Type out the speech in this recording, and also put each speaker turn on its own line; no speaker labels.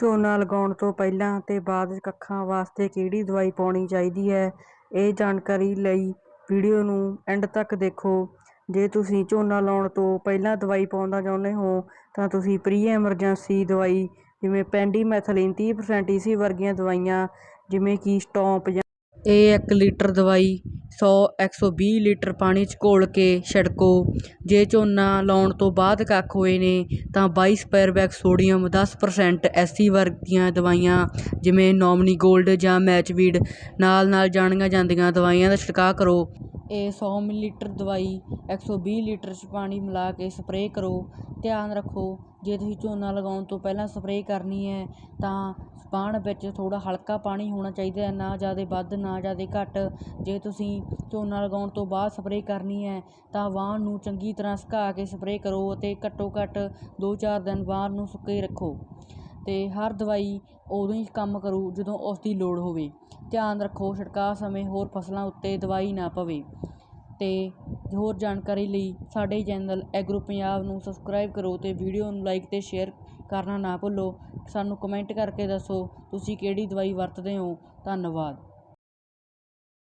ਝੋਨਾ ਲਗਾਉਣ ਤੋਂ ਪਹਿਲਾਂ ਅਤੇ ਬਾਅਦ ਕੱਖਾਂ ਵਾਸਤੇ ਕਿਹੜੀ ਦਵਾਈ ਪਾਉਣੀ ਚਾਹੀਦੀ ਹੈ, ਇਹ ਜਾਣਕਾਰੀ ਲਈ ਵੀਡੀਓ ਨੂੰ ਐਂਡ ਤੱਕ ਦੇਖੋ। ਜੇ ਤੁਸੀਂ ਝੋਨਾ ਲਾਉਣ ਤੋਂ ਪਹਿਲਾਂ ਦਵਾਈ ਪਾਉਣਾ ਚਾਹੁੰਦੇ ਹੋ, ਤਾਂ ਤੁਸੀਂ ਪ੍ਰੀ ਐਮਰਜੈਂਸੀ ਦਵਾਈ, ਜਿਵੇਂ ਪੈਂਡੀਮੈਥਲਿਨ 30% ਈਸੀ ਵਰਗੀਆਂ ਦਵਾਈਆਂ, ਜਿਵੇਂ ਕਿ ਸਟੌਂਪ ਜਾਂ ਇਹ 1 ਲੀਟਰ ਦਵਾਈ ਸੌ, ਇੱਕ ਸੌ ਵੀਹ ਲੀਟਰ ਪਾਣੀ 'ਚ ਘੋਲ ਕੇ ਛਿੜਕੋ। ਜੇ ਝੋਨਾ ਲਾਉਣ ਤੋਂ ਬਾਅਦ ਕੱਖ ਹੋਏ ਨੇ, ਤਾਂ ਬਾਈ ਸਪੈਰਬੈਕ ਸੋਡੀਅਮ 10% ਐਸੀ ਵਰਗੀਆਂ ਦਵਾਈਆਂ, ਜਿਵੇਂ ਨੋਮਨੀ ਗੋਲਡ ਜਾਂ ਮੈਚਵੀਡ, ਨਾਲ ਨਾਲ ਜਾਣੀਆਂ ਜਾਂਦੀਆਂ ਦਵਾਈਆਂ ਦਾ ਛਿੜਕਾਅ ਕਰੋ। ਇਹ ਸੌ ਮਿਲੀਲੀਟਰ ਦਵਾਈ 120 ਲੀਟਰ 'ਚ ਪਾਣੀ ਮਿਲਾ ਕੇ ਸਪਰੇਅ ਕਰੋ। ਧਿਆਨ ਰੱਖੋ, ਜੇ ਤੁਸੀਂ ਝੋਨਾ ਲਗਾਉਣ ਤੋਂ ਪਹਿਲਾਂ ਸਪਰੇਅ ਕਰਨੀ ਹੈ, ਤਾਂ ਵਾਹਣ ਵਿੱਚ ਥੋੜ੍ਹਾ ਹਲਕਾ ਪਾਣੀ ਹੋਣਾ ਚਾਹੀਦਾ ਨਾ ਜ਼ਿਆਦਾ ਵੱਧ, ਨਾ ਜ਼ਿਆਦਾ ਘੱਟ। ਜੇ ਤੁਸੀਂ ਝੋਨਾ ਲਗਾਉਣ ਤੋਂ ਬਾਅਦ ਸਪਰੇਅ ਕਰਨੀ ਹੈ, ਤਾਂ ਵਾਹਣ ਨੂੰ ਚੰਗੀ ਤਰ੍ਹਾਂ ਸੁਕਾ ਕੇ ਸਪਰੇਅ ਕਰੋ ਅਤੇ ਘੱਟੋ ਘੱਟ ਦੋ ਚਾਰ ਦਿਨ ਵਾਹਣ ਨੂੰ ਸੁੱਕੇ ਰੱਖੋ ਅਤੇ ਹਰ ਦਵਾਈ ਉਦੋਂ ਹੀ ਕੰਮ ਕਰੂ ਜਦੋਂ ਉਸ ਦੀ ਲੋੜ ਹੋਵੇ। ਧਿਆਨ ਰੱਖੋ, ਛਿੜਕਾਅ ਸਮੇਂ ਹੋਰ ਫਸਲਾਂ ਉੱਤੇ ਦਵਾਈ ਨਾ ਪਵੇ। ਅਤੇ ਹੋਰ ਜਾਣਕਾਰੀ ਲਈ ਸਾਡੇ ਚੈਨਲ ਐਗਰੋ ਪੰਜਾਬ ਨੂੰ ਸਬਸਕ੍ਰਾਈਬ ਕਰੋ ਅਤੇ ਵੀਡੀਓ ਨੂੰ ਲਾਈਕ ਅਤੇ ਸ਼ੇਅਰ ਕਰਨਾ ਨਾ ਭੁੱਲੋ। ਸਾਨੂੰ ਕਮੈਂਟ ਕਰਕੇ ਦੱਸੋ ਤੁਸੀਂ ਕਿਹੜੀ ਦਵਾਈ ਵਰਤਦੇ ਹੋ? ਧੰਨਵਾਦ।